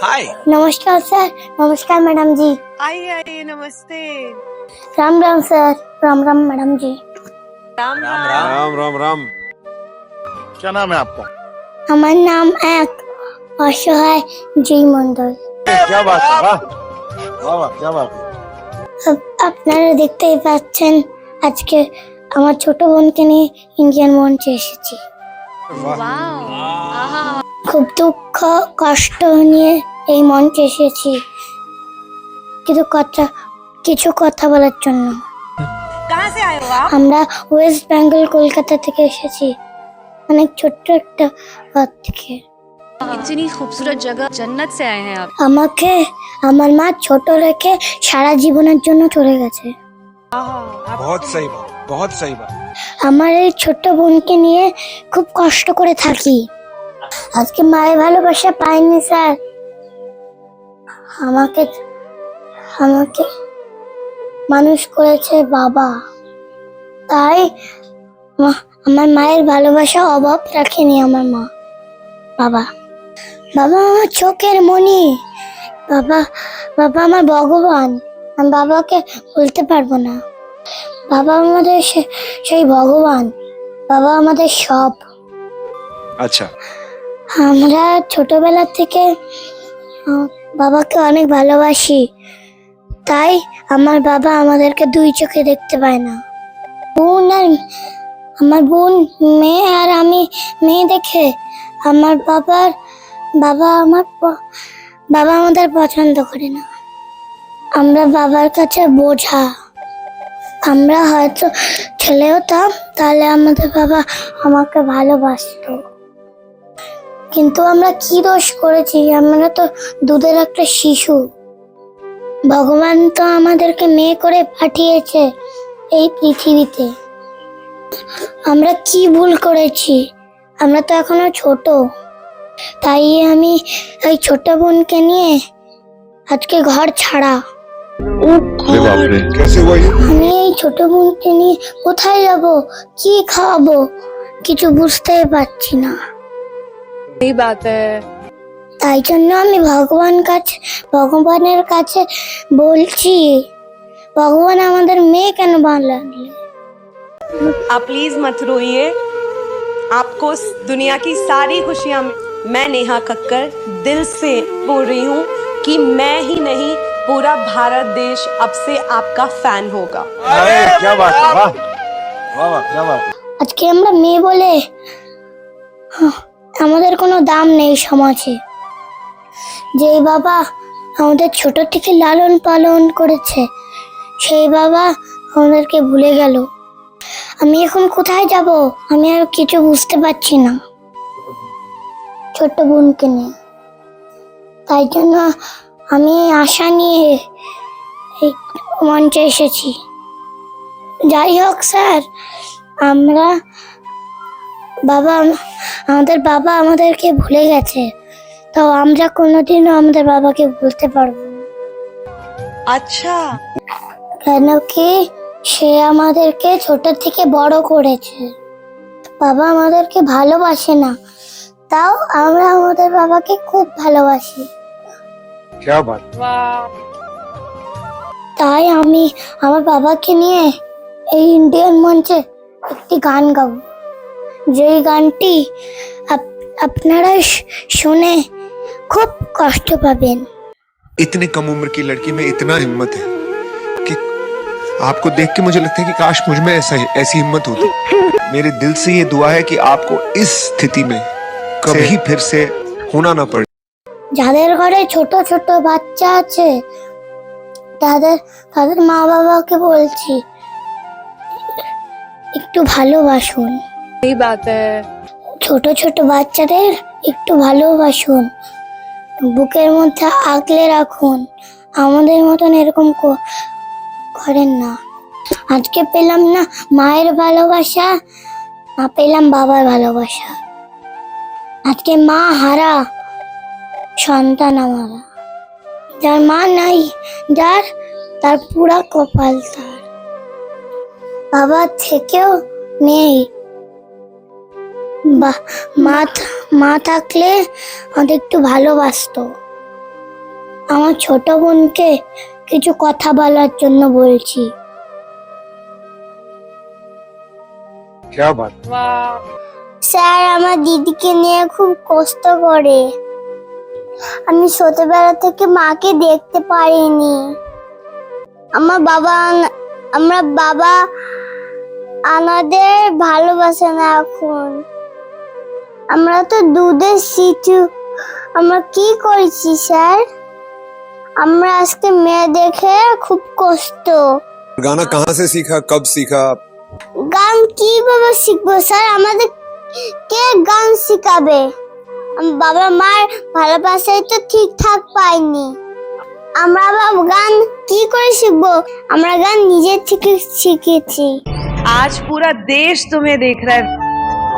हाय नमस्कार सर नमस्कार मैडम जी आइए आइए नमस्ते राम राम सर राम राम मैडम जी राम राम राम राम राम राम राम क्या नाम है आपका আমার নাম এক অসহায় জি মন্ডল क्या बात है वाह वाह वाह क्या बात है আপ- আপনারা দেখতেই পাচ্ছেন আজকে আমার ছোট বোনকে নিয়ে ইন্ডিয়ান মঞ্চে এসেছি वाह খুব দুঃখ কষ্ট নিয়ে এই মঞ্চে এসেছি। কিন্তু কথা কিছু কথা বলার জন্য। আমরা ওয়েস্ট বেঙ্গল কলকাতা থেকে এসেছি। অনেক ছোট্ট একটা ঘর থেকে। আমাকে আমার মা ছোট রেখে সারা জীবনের জন্য চলে গেছে। আমার এই ছোট্ট বোনকে নিয়ে খুব কষ্ট করে থাকি। আজকে মায়ের ভালোবাসা পাইনি, স্যার। আমাকে আমাকে মানুষ করেছে বাবা। তাই আমার মায়ের ভালোবাসা অভাব রাখেনি আমার মা। বাবা বাবা আমার চোখের মনি বাবা বাবা আমার ভগবান। আমি বাবাকে বলতে পারব না। বাবা আমাদের সেই ভগবান। বাবা আমাদের সব। আচ্ছা আমরা ছোটবেলা থেকে বাবাকে অনেক ভালোবাসি। তাই আমার বাবা আমাদেরকে দুই চোখে দেখতে পায় না। বোন আর, আমার বোন মেয়ে আর আমি মেয়ে দেখে আমার বাবার, বাবা আমার বাবা আমাদের পছন্দ করে না। আমরা বাবার কাছে বোঝা। আমরা হয়তো ছেলে হতাম তাহলে আমাদের বাবা আমাকে ভালোবাসতো। কিন্তু আমরা কি দোষ করেছি? আমরা তো দুধের একটা শিশু। ভগবান তো আমাদেরকে মেয়ে করে পাঠিয়েছে এই পৃথিবীতে। আমরা কি ভুল করেছি? আমরা তো এখনও ছোট। তাই আমি এই ছোট বোনকে নিয়ে আজকে ঘর ছাড়া। আমি এই ছোট বোনকে নিয়ে কোথায় যাব? কি খাওয়াবো? কিছু বুঝতেই পারছি না। सही बात है তাই জন্য আমি ভগবান কাছে ভগবানের কাছে বলছি ভগবান আমাদের মেয়ে কেন বানালে आप प्लीज मत रोइए आपको इस दुनिया की सारी खुशियां मैं नेहा कक्कर दिल से बोल रही हूँ कि मैं ही नहीं पूरा भारत देश अब से आपका फैन होगा अरे क्या बात है वाह वाह वाह क्या बात है আজকে আমরা মেয়ে বলে হাহ, আমাদের কোনো দাম নেই সমাজে। যে বাবা আমাদের ছোট থেকে লালন পালন করেছে, সেই বাবা আমাদেরকে ভুলে গেল। আমি এখন কোথায় যাব? আমি আর কিছু বুঝতে পারছি না। ছোট্ট বোনকে নিয়ে। তাই জন্য আমি আশা নিয়ে এই মঞ্চে এসেছি। যাই হোক স্যার, আমরা বাবা আমাদের বাবা আমাদেরকে ভুলে গেছে। তো আমরা কোনোদিনও আমাদের বাবাকে ভুলতে পারব আচ্ছা। কেন কি সে আমাদেরকে ছোট থেকে বড় করেছে। বাবা আমাদেরকে ভালোবাসে না। তাও আমরা আমাদের বাবাকে খুব ভালোবাসি। তাই আমি আমার বাবাকে নিয়ে এই ইন্ডিয়ান মঞ্চে একটি গান গাবো। যেই গানটি আপ- আপনারা শ- শুনে খুব কষ্ট পাবেন इतनी कम उम्र की लड़की में इतना हिम्मत है कि आपको देख के मुझे लगता है कि काश मुझ में ऐसा ऐसी हिम्मत होती मेरे दिल से ये दुआ है कि आपको इस स्थिति में कभी फिर से होना ना पड़े যাদের ঘরে ছোট ছোট বাচ্চা আছে তাদের তাদের মা বাবাকে বলছি একটু ভালোবাসুন বাত ছোট ছোট বাচ্চাদের একটু ভালোবাসুন। বুকের মধ্যে আগলে রাখুন। আমাদের মতন এরকম করেন না। আজকে পেলাম না মায়ের ভালোবাসা, না পেলাম বাবার ভালোবাসা। আজকে মা হারা, সন্তান আমারা। যার মা নাই, যার, তার পুরা কপাল তার। বাবা থেকেও নেই। মা মা থাকলে আমাদের একটু ভালোবাসত। আমার ছোট বোনকে কিছু কথা বলার জন্য বলছি। স্যার আমার দিদিকে নিয়ে খুব কষ্ট করে। আমি ছোটবেলা থেকে মাকে দেখতে পারিনি। আমার বাবা আমরা বাবা আমাদের ভালোবাসে না এখন। আমরা তো দুধের সিটু আমরা কি করেছি স্যার আমরা আজকে মেয়ে দেখে খুব কষ্ট गाना कहाँ से सीखा कब सीखा গান কিভাবে শিখবো স্যার আমাদের কে গান শিখাবে আম- বাবা মার ভালোবাসায় তো ঠিকঠাক পাইনি আমরা আবার গান কি করে শিখবো আমরা গান নিজের থেকে শিখেছি आज पूरा देश तुम्हें देख रहा है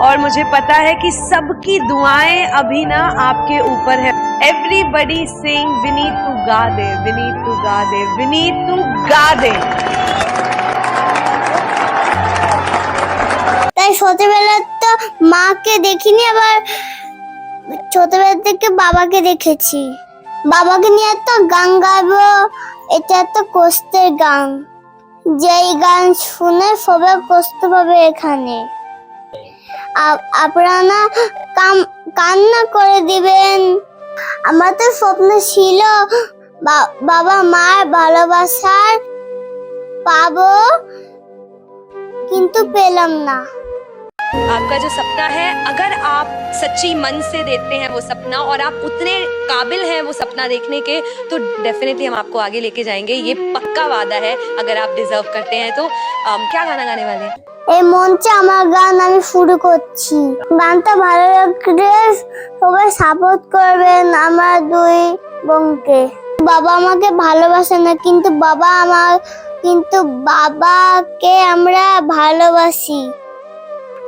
और मुझे पता है कि सबकी दुआएं अभी ना आपके ऊपर है एवरीबडी सिंग विनीत तू गा दे विनीत तू गा दे विनीत तू गा दे তাই ছোটবেলা তো মাকে দেখিনি আবার ছোটবেলা থেকে বাবাকে দেখেছি বাবাকে নিয়ে তো গান গাইবো এটা তো কষ্টের গান যেই গান শুনে সবাই কষ্ট পাবে এখানে আ- আপনারা কাম- কান্না করে দিবেন আমার তো স্বপ্ন ছিল বা- বাবা মার ভালোবাসার পাবো কিন্তু পেলাম না आपका जो सपना है अगर आप सच्ची मन से देखते हैं वो सपना और आप उतने काबिल हैं वो सपना देखने के तो डेफिनेटली हम आपको आगे लेके जाएंगे ये पक्का वादा है अगर आप डिजर्व करते हैं तो अम, क्या गाना गाने वाले हैं এই মঞ্চে আমার গান আমি শুরু করছি। গানটা ভালো লাগলে সবাই সাপোর্ট করবেন আমার দুই বোনকে। বাবা আমাকে ভালোবাসে না কিন্তু বাবা আমার কিন্তু বাবাকে আমরা ভালোবাসি।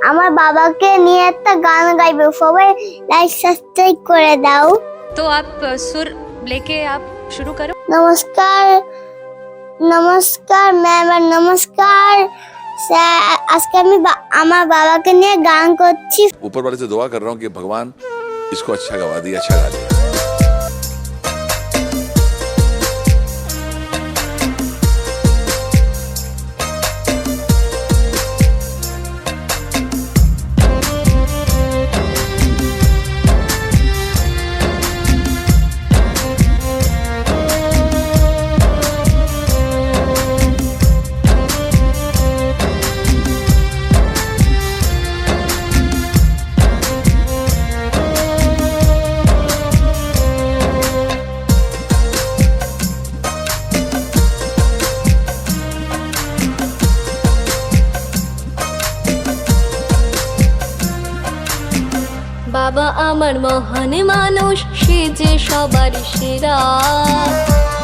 আমার বাবাকে নিয়ে একটা গান গাইবে সবাই লাইক সাবস্ক্রাইব করে দাও। তো আপ সুর লেকে আপ শুরু করো। নমস্কার নমস্কার ম্যাম আর নমস্কার। স্যার আজকে আমি বা- আমার বাবাকে নিয়ে গান করছি ऊपर वाले से दुआ कर रहा हूँ कि भगवान इसको अच्छा गवा दिया अच्छा गा दिया বাবা আমার মহান মানুষ, সে যে সবার সেরা।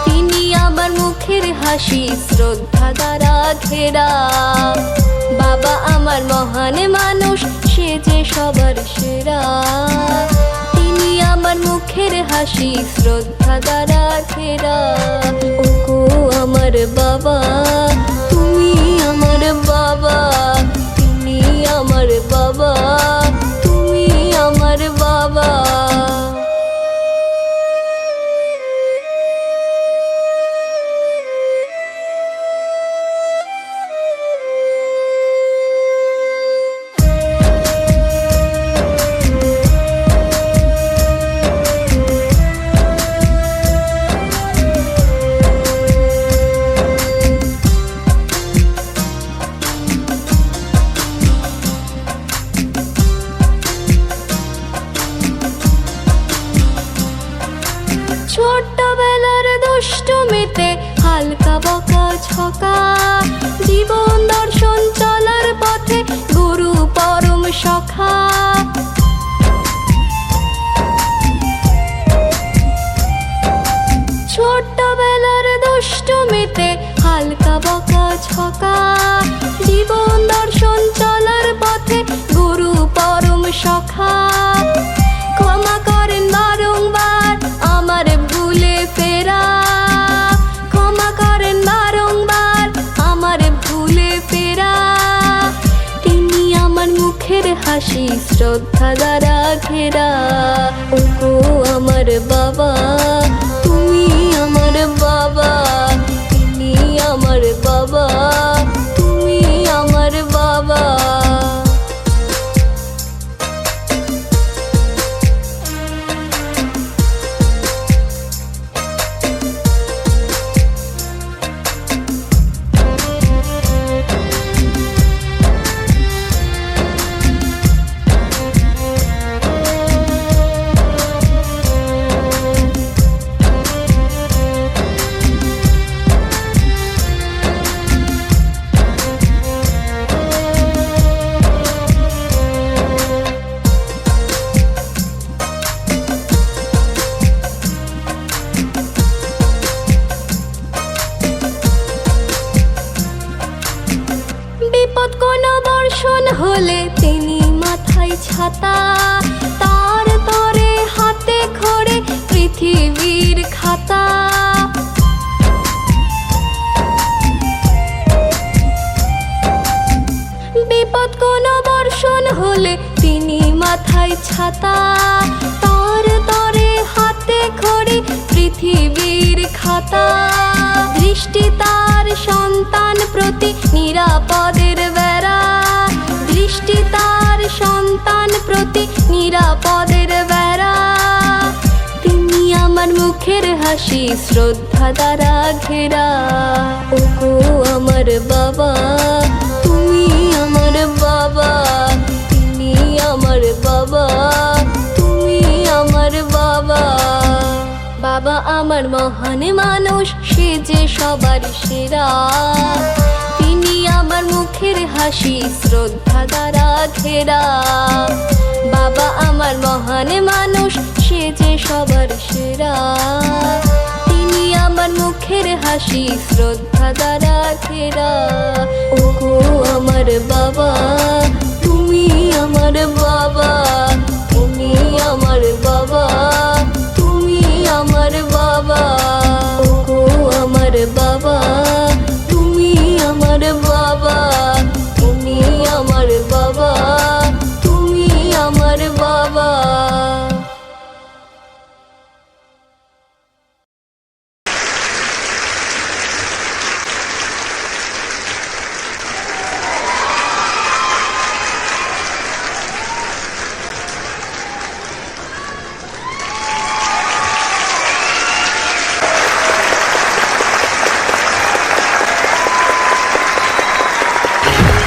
তিনি আমার মুখের হাসি, শ্রদ্ধা দ্বারা ঘেরা। বাবা আমার মহান মানুষ, সে যে সবার সেরা। তিনি আমার মুখের হাসি, শ্রদ্ধা দ্বারা ঘেরা। ওগো আমার বাবা। ছকা জীবন দর্শন চলার পথে গুরু পরম সখা। ক্ষমা করেন বারংবার, আমার ভুলে ফেরা। ক্ষমা করেন বারংবার, আমার ভুলে ফেরা। তিনি আমার মুখের হাসি, শ্রদ্ধা দ্বারা ঘেরা। ওগো আমার বাবা, তুমি আমার বাবা। হলে তিনি মাথায় ছাতা। তার তরে হাতে খড়ে পৃথিবীর খাতা। বিপদ কোনো বর্ষণ হলে তিনি মাথায় ছাতা। তার তরে হাতে খড়ি পৃথিবীর খাতা। মুখের শ্রদ্ধা দ্বারা ঘেরা ওগো আমার বাবা তুমি আমার বাবা তিনি আমার বাবা তুমি আমার বাবা বাবা আমার মহান মানুষ সে যে সবার সেরা। তিনি আমার মুখের হাসি, শ্রদ্ধা দ্বারা ঘেরা বাবা, আমার মহান মানুষ, সে যে সবার সেরা। আমার মুখের হাসি শ্রদ্ধা দ্বারা ঘেরা। ও আমার বাবা তুমি আমার বাবা।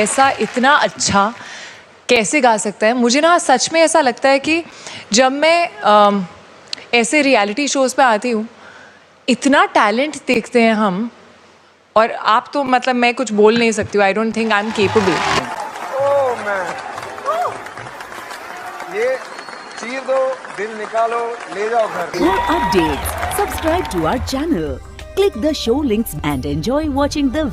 ऐसा इतना अच्छा कैसे गा सकता है? मुझे ना सच में ऐसा लगता है कि जब मैं अम, ऐसे रियलिटी शोज़ पे आती हूँ इतना टैलेंट देखते हैं हम और आप तो मतलब मैं कुछ बोल नहीं सकती हूँ। I don't think I am capable ये चीर दो दिल निकालो ले जाओ घर। More updates, subscribe to our channel, click the show links and enjoy watching the